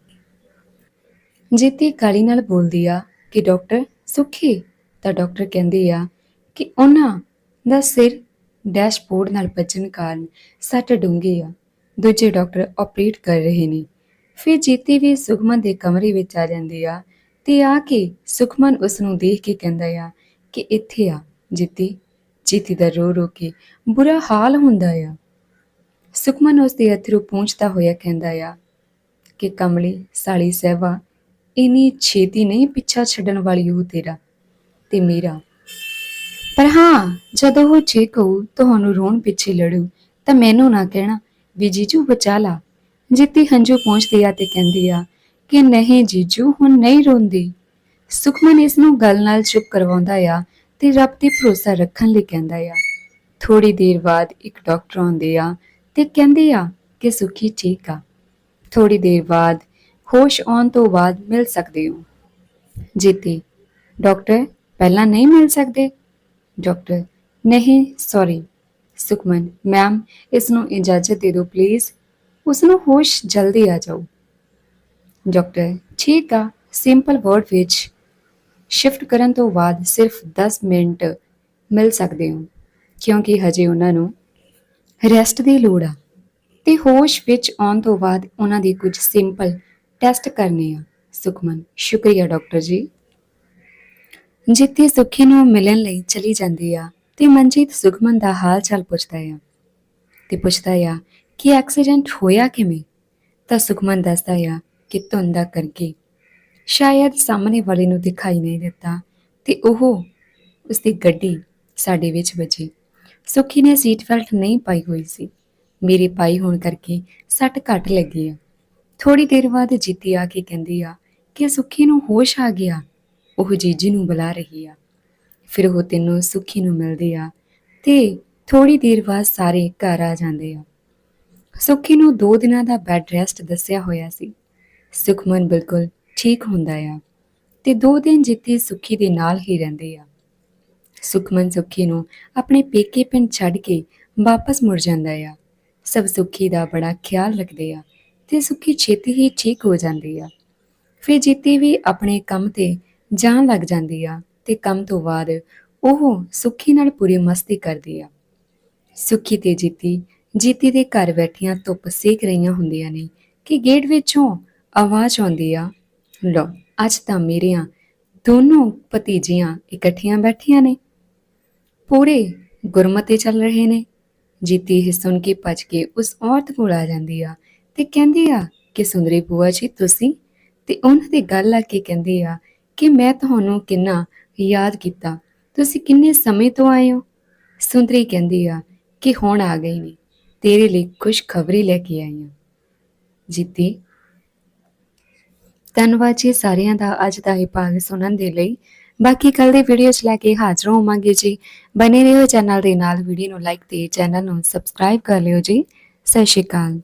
ਜੀਤੀ ਕਾਲੀ ਨਾਲ ਬੋਲਦੀ ਆ ਕਿ ਡਾਕਟਰ ਸੁਖੀ ਤਾਂ ਡਾਕਟਰ ਕਹਿੰਦੇ ਆ ਕਿ ਉਹਨਾਂ ਦਾ ਸਿਰ ਡੈਸ਼ਬੋਰਡ ਨਾਲ ਵੱਜਣ ਕਾਰਨ ਸੱਟ ਡੂੰਘੀ ਆ। ਦੂਜੇ ਡਾਕਟਰ ਆਪਰੇਟ ਕਰ ਰਹੇ ਨੇ। ਫਿਰ ਜੀਤੀ ਵੀ ਸੁਖਮਨ ਦੇ ਕਮਰੇ ਵਿੱਚ ਆ ਜਾਂਦੀ ਆ ਤੇ ਆ ਕੇ ਸੁਖਮਨ ਉਸ ਨੂੰ ਦੇਖ ਕੇ ਕਹਿੰਦਾ ਆ ਕਿ ਇੱਥੇ ਆ ਜੀਤੀ। ਜੀਤੀ ਦਾ ਰੋ ਰੋ ਕੇ ਬੁਰਾ ਹਾਲ ਹੁੰਦਾ ਆ। ਸੁਖਮਨ ਉਸ ਦੇ ਅਥਰੂ ਪਹੁੰਚਦਾ ਹੋਇਆ ਕਹਿੰਦਾ ਆ ਕਿ ਕਮਲੀ, ਸਾਲੀ ਸਹਿਵਾ ਇਨੀ ਛੇਤੀ ਨਹੀਂ ਪਿੱਛਾ ਛੱਡਣ ਵਾਲੀ ਉਹ ਤੇਰਾ ਤੇ ਮੇਰਾ। ਪਰ ਹਾਂ, ਜਦੋਂ ਉਹ ਠੀਕ ਕਹੂ ਤੁਹਾਨੂੰ ਰੋਣ ਪਿੱਛੇ ਲੜੂ, ਤਾਂ ਮੈਨੂੰ ਨਾ ਕਹਿਣਾ, ਵੀ ਜੀਜੂ ਬਚਾ ਲਾ। ਜਿੱਤੀ ਹੰਝੂ ਪਹੁੰਚਦੀ ਆ ਤੇ ਕਹਿੰਦੀ ਆ ਕਿ ਨਹੀਂ ਜੀਜੂ, ਹੁਣ ਨਹੀਂ ਰੋਂਦੀ। ਸੁਖਮਨ ਇਸ ਨੂੰ ਗੱਲ ਨਾਲ ਚੁੱਪ ਕਰਵਾਉਂਦਾ ਆ ਤੇ ਰੱਬ ਤੇ ਭਰੋਸਾ ਰੱਖਣ ਲਈ ਕਹਿੰਦਾ ਆ। ਥੋੜੀ ਦੇਰ ਬਾਅਦ ਇੱਕ ਡਾਕਟਰ ਆਉਂਦੇ ਆ ਤੇ ਕਹਿੰਦੇ ਆ ਕਿ ਸੁਖੀ ਠੀਕ ਆ। ਥੋੜੀ ਦੇਰ ਬਾਅਦ ਹੋਸ਼ ਆਉਣ ਤੋਂ ਬਾਅਦ ਮਿਲ ਸਕਦੇ ਹੋ। ਜੀਤੀ, ਡਾਕਟਰ ਪਹਿਲਾਂ ਨਹੀਂ ਮਿਲ ਸਕਦੇ? ਡਾਕਟਰ, ਨਹੀਂ, ਸੌਰੀ। ਸੁਖਮਨ, ਮੈਮ, ਇਸ ਨੂੰ ਇਜਾਜ਼ਤ ਦੇ ਦਿਓ, ਪਲੀਜ਼। ਉਸ ਨੂੰ ਹੋਸ਼ ਜਲਦੀ ਆ ਜਾਓ। ਡਾਕਟਰ, ਠੀਕ ਆ, ਸਿੰਪਲ ਵਰਡ ਵਿੱਚ ਸ਼ਿਫਟ ਕਰਨ ਤੋਂ ਬਾਅਦ ਸਿਰਫ 10 ਮਿੰਟ ਮਿਲ ਸਕਦੇ ਹੋ, ਕਿਉਂਕਿ ਹਜੇ ਉਹਨਾਂ ਨੂੰ ਰੈਸਟ ਦੀ ਲੋੜ ਆ। ਤੇ ਹੋਸ਼ ਵਿੱਚ ਆਉਣ ਤੋਂ ਬਾਅਦ ਉਹਨਾਂ ਦੀ ਕੁਝ ਸਿੰਪਲ ਟੈਸਟ ਕਰਨੇ ਆ। ਸੁਖਮਨ, ਸ਼ੁਕਰੀਆ ਡਾਕਟਰ ਜੀ। ਜਿੱਤੀ ਸੁਖੀ ਨੂੰ ਮਿਲਣ ਲਈ ਚਲੀ ਜਾਂਦੀ ਆ ਤੇ ਮਨਜੀਤ ਸੁਖਮਨ ਦਾ ਹਾਲ ਚਾਲ ਪੁੱਛਦਾ ਆ। ਤੇ ਪੁੱਛਦਾ ਆ ਕਿ ਐਕਸੀਡੈਂਟ ਹੋਇਆ ਕਿਵੇਂ? ਤਾਂ ਸੁਖਮਨ ਦੱਸਦਾ ਆ ਕਿ ਧੁੰਦਾ ਕਰਕੇ। ਸ਼ਾਇਦ ਸਾਹਮਣੇ ਵਾਲੇ ਨੂੰ ਦਿਖਾਈ ਨਹੀਂ ਦਿੱਤਾ ਤੇ ਉਹ ਉਸਦੀ ਗੱਡੀ ਸਾਡੇ ਵਿੱਚ ਵੱਜੀ। ਸੁਖੀ ਨੇ ਸੀਟ ਬੈਲਟ ਨਹੀਂ ਪਾਈ ਹੋਈ ਸੀ। ਮੇਰੇ ਪਾਈ ਹੋਣ ਕਰਕੇ ਸੱਟ ਘੱਟ ਲੱਗੀ ਆ। ਥੋੜੀ ਦੇਰ ਬਾਅਦ ਜੀਤੀ ਆ ਕੇ ਕਹਿੰਦੀ ਆ ਕਿ ਸੁੱਖੀ ਨੂੰ ਹੋਸ਼ ਆ ਗਿਆ। ਉਹ ਜੀਜੀ ਨੂੰ ਬੁਲਾ ਰਹੀ ਆ। ਫਿਰ ਉਹ ਤੈਨੂੰ ਸੁੱਖੀ ਨੂੰ ਮਿਲਦੀ ਆ ਤੇ ਥੋੜੀ ਦੇਰ ਬਾਅਦ ਸਾਰੇ ਘਰ ਆ ਜਾਂਦੇ ਆ। ਸੁੱਖੀ ਨੂੰ 2 ਦਿਨਾਂ ਦਾ ਬੈੱਡ ਰੈਸਟ ਦੱਸਿਆ ਹੋਇਆ ਸੀ। ਸੁਖਮਨ ਬਿਲਕੁਲ ਠੀਕ ਹੁੰਦਾ ਆ ਤੇ 2 ਦਿਨ ਜਿੱਤੀ ਸੁੱਖੀ ਦੇ ਨਾਲ ਹੀ ਰਹਿੰਦੇ ਆ। ਸੁਖਮਨ ਸੁੱਖੀ ਨੂੰ ਆਪਣੇ ਪੇਕੇ ਪਿੰਡ ਛੱਡ ਕੇ ਵਾਪਸ ਮੁੜ ਜਾਂਦਾ ਆ। ਸਭ ਸੁੱਖੀ ਦਾ ਬੜਾ ਖਿਆਲ ਰੱਖਦੇ ਆ ਤੇ ਸੁਖੀ ਛੇਤੀ ਹੀ ਠੀਕ ਹੋ ਜਾਂਦੀ ਆ। ਫਿਰ ਜੀਤੀ ਵੀ ਆਪਣੇ ਕੰਮ ਤੇ ਜਾਣ ਲੱਗ ਜਾਂਦੀ ਆ ਤੇ ਕੰਮ ਤੋਂ ਬਾਅਦ ਉਹ ਸੁੱਖੀ ਨਾਲ ਪੂਰੀ ਮਸਤੀ ਕਰਦੀ ਆ। ਸੁੱਖੀ ਤੇ ਜੀਤੀ ਜੀਤੀ ਦੇ ਘਰ ਬੈਠੀਆਂ ਧੁੱਪ ਸੇਕ ਰਹੀਆਂ ਹੁੰਦੀਆਂ ਨੇ ਕਿ ਗੇਟ ਵਿੱਚੋਂ ਆਵਾਜ਼ ਆਉਂਦੀ ਆ ਲੋ ਅੱਜ ਤਾਂ ਮੇਰੀਆਂ ਦੋਨੋਂ ਭਤੀਜੀਆਂ ਇਕੱਠੀਆਂ ਬੈਠੀਆਂ ਨੇ। ਪੂਰੇ ਗੁਰਮਤੇ ਚੱਲ ਰਹੇ ਨੇ। ਜੀਤੀ ਇਹ ਸੁਣ ਕੇ ਭੱਜ ਕੇ ਉਸ ਔਰਤ ਕੋਲ ਆ ਜਾਂਦੀ ਆ ਤੇ ਕਹਿੰਦੀ ਆ ਕਿ ਸੁੰਦਰੀ ਬੂਆ ਜੀ, ਤੁਸੀਂ? ਤੇ ਉਹਨਾਂ ਦੀ ਗੱਲ ਆ ਕੇ ਕਹਿੰਦੇ ਆ ਕਿ ਮੈਂ ਤੁਹਾਨੂੰ ਕਿੰਨਾ ਯਾਦ ਕੀਤਾ। ਤੁਸੀਂ ਕਿੰਨੇ ਸਮੇਂ ਤੋਂ ਆਏ ਹੋ? ਸੁੰਦਰੀ ਕਹਿੰਦੀ ਆ ਕਿ ਹੁਣ ਆ ਗਈ ਨੇ। ਤੇਰੇ ਲਈ ਖੁਸ਼ ਖਬਰੀ ਲੈ ਕੇ ਆਈ ਹਾਂ। ਜੀਤੀ, ਧੰਨਵਾਦ ਜੀ ਸਾਰਿਆਂ ਦਾ ਅੱਜ ਦਾ ਇਹ ਭਾਗ ਸੁਣਨ ਦੇ ਲਈ। ਬਾਕੀ ਕੱਲ ਦੇ ਵੀਡੀਓ 'ਚ ਲੈ ਕੇ ਹਾਜ਼ਰ ਹੋਵਾਂਗੇ ਜੀ। ਬਨੇ ਰਹੋ ਚੈਨਲ ਦੇ ਨਾਲ। ਵੀਡੀਓ ਨੂੰ ਲਾਈਕ ਤੇ ਚੈਨਲ ਨੂੰ ਸਬਸਕ੍ਰਾਈਬ ਕਰ ਲਿਓ ਜੀ। ਸਤਿ ਸ਼੍ਰੀ ਅਕਾਲ।